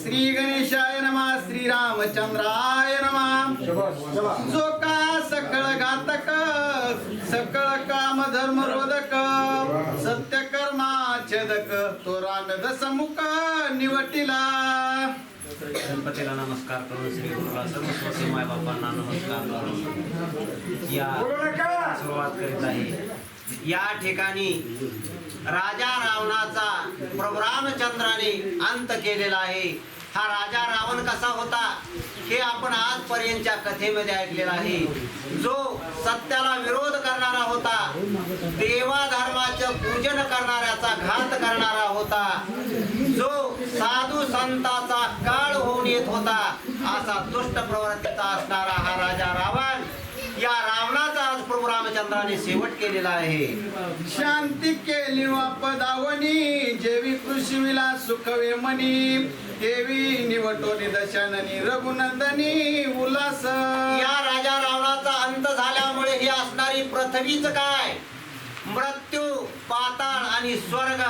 श्री गणेशाय नमा श्री रामचंद्राय नमा। जो का सकळ घातक सकळ काम धर्म रोधक सत्य कर्मा छेदक तो रामद समुख निवटिला। गणपतीला नमस्कार करून श्री गुरुला सर्वस्वती माय बापांना नमस्कार करून या सुरुवात करीत आहे. या ठिकाणी राजा रावणाचा प्रभू रामचंद्राने अंत केलेला आहे. हा राजा रावण कसा होता हे आपण आजपर्यंतच्या कथेमध्ये ऐकलेलं आहे. जो सत्याला विरोध करणारा होता देवा धर्माचं पूजन करणाऱ्याचा घात करणारा होता जो साधू संताचा काळ होऊन येत होता असा दुष्ट प्रवृत्तीचा असणारा हा राजा रावण. या रावणाचा रामचंद्राने शेवट केलेला आहे. शांती केली वापदावनी जेवी पृथ्वीला सुखवे मनी देवी निवटोनी दशाननी रघुनंदनी उल्हास. या राजा रावणाचा अंत झाल्यामुळे ही असणारी पृथ्वीच काय? मृत्यू पाताळ आणि स्वर्ग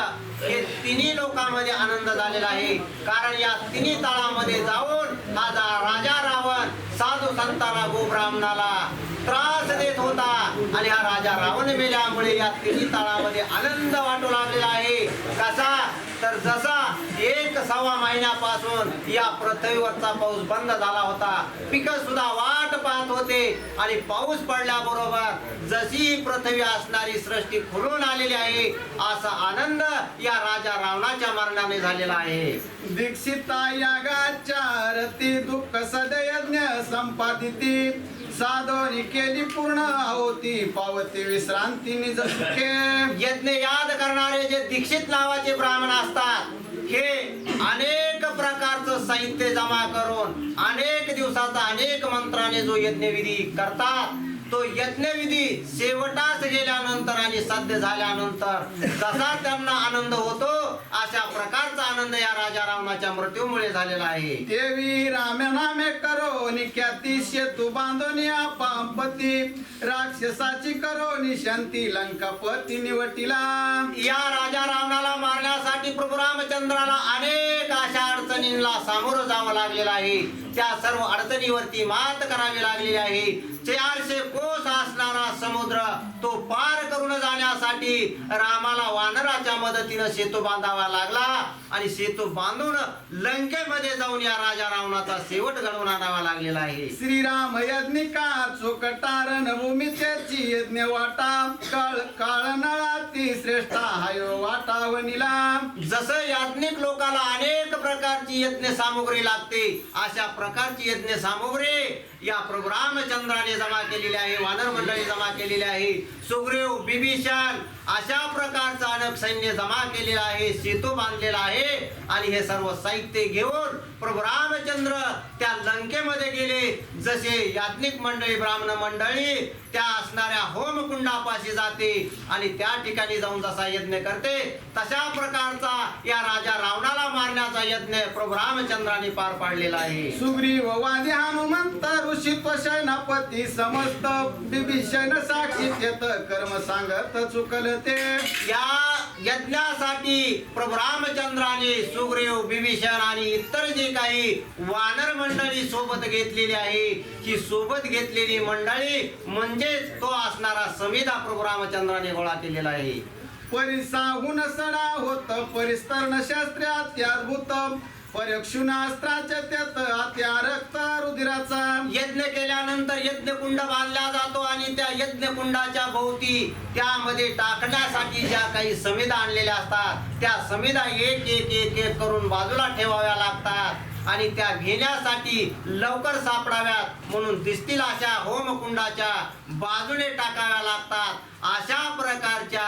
हे तिन्ही लोकांमध्ये आनंद झालेला आहे. कारण या तिन्ही तळामध्ये जाऊन जा- राजा रावण साधू संताला गोब्राह्मणाला आणि हा राजा रावण मेल्यामुळे या तिन्ही तळामध्ये आनंद वाटू लागलेला आहे. कसा? तर जसा एक सव्वा महिन्यापासून या पृथ्वीवरचा पाऊस बंद झाला होता. पिक सुद्धा वाट पाहत होते आणि पाऊस पडल्याबरोबर जशी पृथ्वी असणारी सृष्टी खुलून आलेली आहे असा आनंद या राजा रावणाच्या मरणाने झालेला आहे. दीक्षिता या गाच्या रती दुःख सदयज्ञ संपादिती. साधोनी केली पूर्ण होती पावती विश्रांती निज सुखे. यज्ञ याद करणारे जे दीक्षित नावाचे ब्राह्मण असतात हे अनेक प्रकारचं साहित्य जमा करून अनेक दिवसाचा अनेक मंत्राने जो यज्ञविधी करतात तो यज्ञविधी शेवटास गेल्यानंतर आणि सध्य झाल्यानंतर जसा त्यांना आनंद होतो अशा प्रकारचा आनंद या राजा रावणाच्या मृत्यूमुळे झालेला आहे. देवी रामे नामे करो निख्याती सेतू बांधोनी पांपती राक्षसाची करो निशांती लंकापती निवटिला. या राजा रावणाला मारण्यासाठी प्रभू रामचंद्राला अनेक अशा अडचणींना सामोरं जावं लागलेलं आहे. त्या सर्व अडचणीवरती मात करावी लागलेली आहे. चारशे कोस असणारा समुद्र तो पार करून जाण्यासाठी रामाला वानराच्या मदतीनं सेतू बांधावा लागला. आणि सेतू बांधून लंकेमध्ये जाऊन या राजा रावणाचा शेवट घडवून आणावा लागलेला आहे. श्रीराम यज्ञिका चोकटार भूमीची यज्ञ वाटा काळ काळ नळाती श्रेष्ठा हायो वाटावनिला जसं याज्ञिक लोकाला अनेक प्रकारची यज्ञ सामुग्री लागते अशा प्रकारची यज्ञ सामुग्री या प्रभू रामचंद्राने जमा केलेली आहे. वानर मंडळी जमा केलेली आहे. सुग्रीव बिभीषण अशा प्रकारचा अनेक सैन्य जमा केलेला आहे सेतू बांधलेला आहे आणि हे सर्व साहित्य घेऊन प्रभू रामचंद्र त्या लंकेमध्ये गेले. जसे याज्ञिक मंडळी ब्राह्मण मंडळी त्या असणाऱ्या होमकुंडापाशी जाते आणि त्या ठिकाणी जाऊन जसा यज्ञ करते तशा प्रकारचा या राजा रावणाला मारण्याचा यज्ञ प्रभू रामचंद्राने पार पाडलेला आहे. सुग्रीव वादी हनुमंत ऋषी सेनापती समस्त बिभीषण साक्षी तेत कर्म सांगत चुकल ते या यज्ञासाठी प्रभू रामचंद्राने सुग्रीव बिभीषण आणि इतर जे काही वानर मंडळी सोबत घेतलेली आहे ही सोबत घेतलेली मंडळी म्हणजेच तो असणारा समिधा प्रभू रामचंद्राने गोळा केलेला आहे. परिसाहून सडा होत परिस्तरण शास्त्रे अत्याद्भुत परीक्षुणास्त्राच्या त्यात यज्ञ केल्यानंतर यज्ञकुंड बांधला जातो आणि त्या यज्ञकुंडाच्या भोवती त्यामध्ये टाकण्यासाठी ज्या काही समिधा आणलेल्या असतात त्या समिधा एक एक एक एक करून बाजूला ठेवाव्या लागतात आणि त्या घेण्यासाठी लवकर सापडाव्यात म्हणून दिसतील अशा होमकुंडाच्या बाजूने टाकाव्या लागतात. अशा प्रकारच्या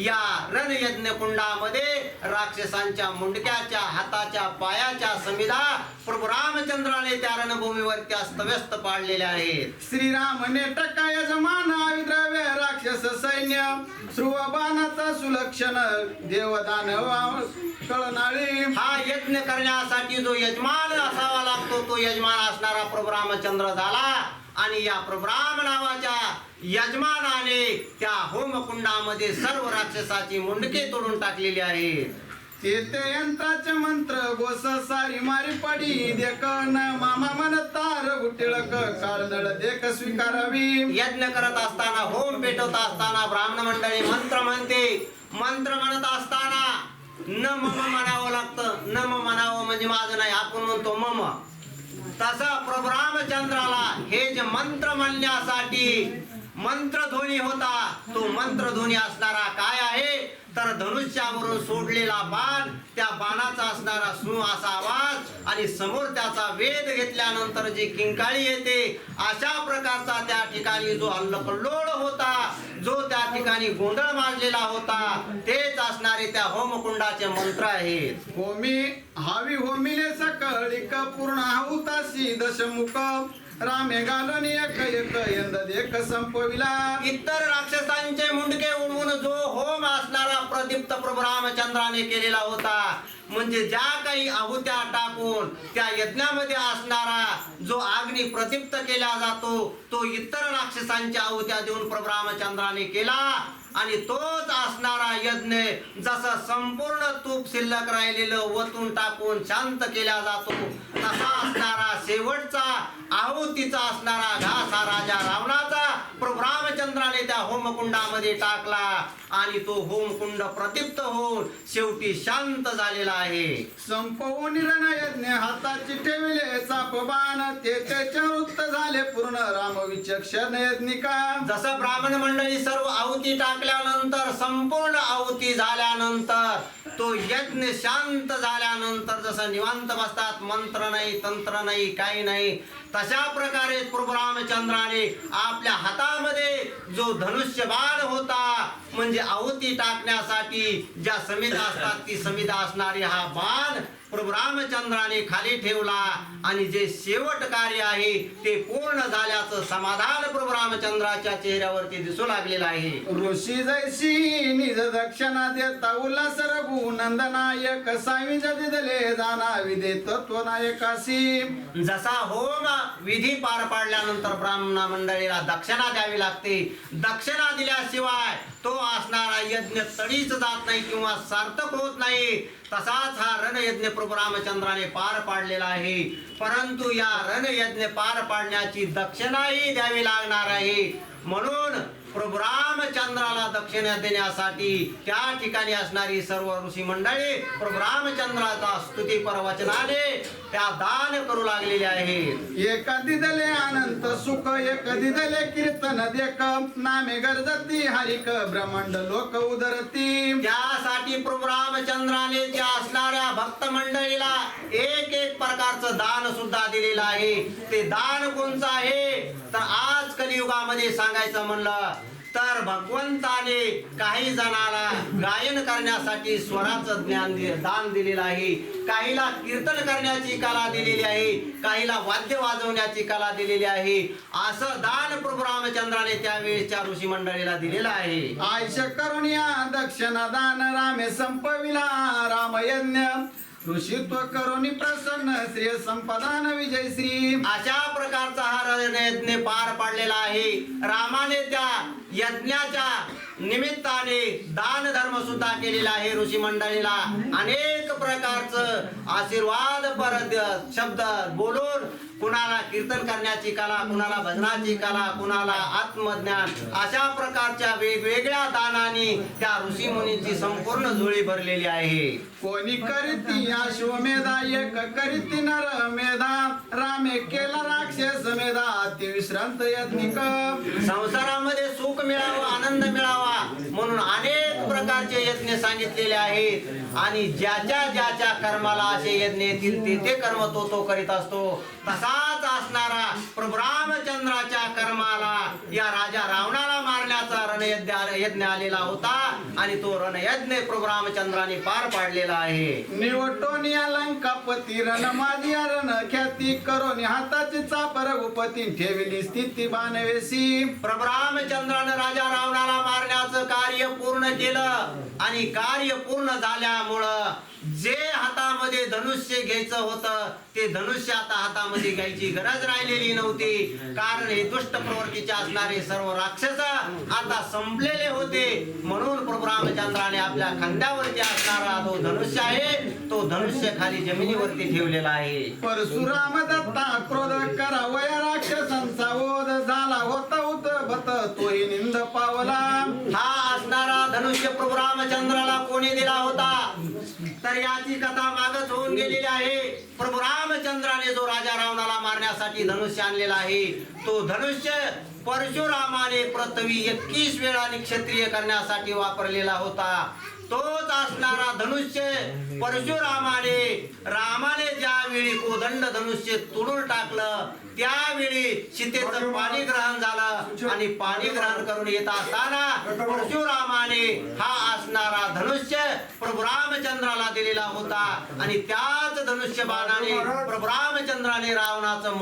या रणयज्ञ कुंडामध्ये राक्षसांच्या मुंडक्याच्या हाताच्या पायाच्या समिधा प्रभू रामचंद्राने त्या रणभूमीवरती अस्तव्यस्त पाडलेल्या आहेत. श्रीराम नेटका यजमान विद्रव्य राक्षस सैन्य श्रुवबाणाचा सुलक्षण देवदानव कळनाळी. हा यज्ञ करण्यासाठी जो यजमान असावा लागतो तो यजमान असणारा प्रभू रामचंद्र झाला. आणि या प्रभू राम नावाच्या यजमानाने त्या होमकुंडामध्ये सर्व राक्षसाची मुंडके तोडून टाकलेली आहेत. ते यंत्राचे मंत्र गोस सारी मारी पडी देक न मामा मन तार काळनळ देख स्वीकारावी. यज्ञ करत असताना होम पेटवत असताना ब्राह्मण मंडळी मंत्र म्हणते. मंत्र म्हणत असताना न मम म्हणावं लागतं. न म म्हणावं म्हणजे माझं नाही आपण म्हणतो मम. तसा प्रभू रामचंद्राला हे जे मंत्र म्हणण्यासाठी मंत्रध्वनी होता. तो मंत्रध्वनी असणारा काय आहे? तर धनुष्यावरून सोडलेला बाण त्या बाणाचा असणारा सु असा आवाज आणि समोर त्याचा वेध घेतल्यानंतर जी किंकाळी येते अशा प्रकारचा त्या ठिकाणी जो हल्लपल्लोळ होता जो त्या ठिकाणी गोंधळ मारलेला होता तेच असणारे त्या होमकुंडाचे मंत्र आहेत. होमी हावी होमिले सकळी पूर्ण हाऊतासी दशमुख? रामे घालून एक एक यंद देख संपविला. इतर राक्षसांचे मुंडके उडवून जो होम असणारा प्रदीप्त प्रभू रामचंद्राने केलेला होता. म्हणजे ज्या काही आहुत्या टाकून त्या यज्ञामध्ये असणारा जो अग्नी प्रतिप्त केला जातो तो इतर राक्षसांच्या आहुत्या देऊन प्रभू रामचंद्राने केला. आणि तोच असणारा यज्ञ जसा संपूर्ण तूप शिल्लक राहिलेलं वतून टाकून शांत केला जातो तसा असणारा शेवटचा आहुतीचा असणारा घास हा राजा रावणाचा. प्रभू रामचंद्राने त्या होमकुंडामध्ये टाकला आणि तो होमकुंड प्रदीप्त होऊन शेवटी शांत झालेला आहे. संपवून यज्ञ हाताची ठेविले चापबाण ते त्याच्या झाले पूर्ण राम विचक्षण यज्ञिका. जसं ब्राह्मण मंडळी सर्व आहुती टाकल्यानंतर संपूर्ण आहुती झाल्यानंतर तो यज्ञ शांत झाल्यानंतर जसं निवांत बसतात मंत्र नाही तंत्र नाही काही नाही तशा प्रकारे प्रभू रामचंद्राने आपल्या हातामध्ये जो धनुष्य बाण होता म्हणजे आहुती टाकण्यासाठी ज्या समिधा असतात ती समिधा असणारी हा बाण प्रभू रामचंद्राने खाली ठेवला आणि जे शेवट कार्य आहे ते पूर्ण झाल्याचं समाधान प्रभू रामचंद्राच्या चेहऱ्यावरती दिसू लागलेलं आहे. ऋषी जैसी निज दक्षिणा देता उल्हास रघु नंदनायक सावी दिले जाना विदे तत्व नायकासी. जसा होम विधी पार पाडल्यानंतर ब्राह्मण मंडळीला दक्षिणा द्यावी लागते. दक्षिणा दिल्याशिवाय तो असणारा यज्ञ तडीच जात नाही किंवा सार्थक होत नाही तसाच हा रणयज्ञ प्रभू रामचंद्राने पार पाडलेला आहे. परंतु या रणयज्ञ पार पाडण्याची दक्षिणाही द्यावी लागणार आहे. म्हणून प्रभू रामचंद्राला दक्षिणा देण्यासाठी त्या ठिकाणी असणारी सर्व ऋषी मंडळी प्रभू रामचंद्राचा स्तुती परवचनाने त्या दान करू लागलेले आहेत एखादी दले अनंत सुख एखादी दले कीर्तन देक नामे गरजती हरिक ब्रह्मांड लोक उदरती. त्यासाठी प्रभू रामचंद्राने त्या असणाऱ्या भक्त मंडळीला एक एक प्रकारचं दान सुद्धा दिलेलं आहे. ते दान कोणचं आहे? तर आज कलियुगामध्ये सांगायचं म्हणलं तर भगवंताने काही जणाला गायन करण्यासाठी स्वराचं ज्ञान दान दिलेलं आहे. काहीला कीर्तन करण्याची कला दिलेली आहे. काहीला वाद्य वाजवण्याची कला दिलेली आहे. असं दान प्रभू रामचंद्राने त्यावेळेच्या ऋषी मंडळीला दिलेलं आहे. आयश करून दक्षिणा दान रामे संपविला रामयज्ञ. यज्ञ ऋषित्व करून प्रसन्न श्री संपदान विजय श्री अशा प्रकारचा हा यज्ञ पार पाडलेला आहे. रामाने त्या यज्ञाच्या निमित्ताने दान धर्म सुद्धा केलेला आहे ऋषी मंडळीला. अनेक प्रकारचं आशीर्वाद परत शब्द बोलून कुणाला कीर्तन करण्याची कला कुणाला भजनाची कला कुणाला आत्मज्ञान अशा प्रकारच्या वेगवेगळ्या दानाने त्या ऋषी मुनींची संपूर्ण झोळी भरलेली आहे. कोणी करीती अश्वमेधा एक करीती नर मेधा. रामे केला राक्षस मेधा अति विश्रांत यज्ञिक. संसारामध्ये सुख मिळावं आनंद मिळावा म्हणून अनेक प्रकारचे यज्ञ सांगितलेले आहेत. आणि ज्याच्या ज्याच्या कर्माला असे यज्ञ येतील ते ते कर्म तो तो करीत असतो. तसाच असणारा प्रभू रामचंद्राच्या कर्माला या राजा रावणाला रणयज्ञ यज्ञ आलेला होता आणि तो रणयज्ञ प्रभू रामचंद्राने पार पाडलेला आहे. निवटोनी अलंकापती रण माझी रण ख्याती करोनी हाताची चाप रघुपती ठेविली स्थिती बाणवेसी प्रभू रामचंद्रानं राजा रावणाला मारण्याचं कार्य पूर्ण केलं आणि कार्य पूर्ण झाल्यामुळं जे हातामध्ये धनु धनुष्य घ्यायचं होतं ते धनुष्य आता हातामध्ये घ्यायची गरज राहिलेली नव्हती. कारण हे दुष्ट प्रवृत्तीचे असणारे सर्व राक्षस आता संपलेले होते. म्हणून प्रभू रामचंद्राने आपल्या खांद्यावरती असणारा जो धनुष्य आहे तो धनुष्य खाली जमिनीवरती ठेवलेला आहे. परशुराम दत्ता क्रोध करावया राक्षसांचा ओध झाला होता उत भत तोही निंद पावला. मनुष्य प्रभू रामचंद्राला कोणी दिला होता? तर याची कथा मागच होऊन गेलेली आहे. प्रभू रामचंद्राने जो राजा रावणाला मारण्यासाठी धनुष्य आणलेला आहे तो धनुष्य परशुरामाने पृथ्वी एकवीस वेळा क्षत्रिय करण्यासाठी वापरलेला होता. तोच असणारा धनुष्य परशुरामाने रामाने ज्यावेळी कोदंड धनुष्य तुडून टाकलं त्यावेळी सीतेचं पाणी ग्रहण झालं आणि पाणी ग्रहण करून येत असताना परशुरामाने हा असणारा धनुष्य प्रभू रामचंद्राला दिलेला होता आणि त्याच धनुष्य बाणाने प्रभू रामचंद्राने रावणाचं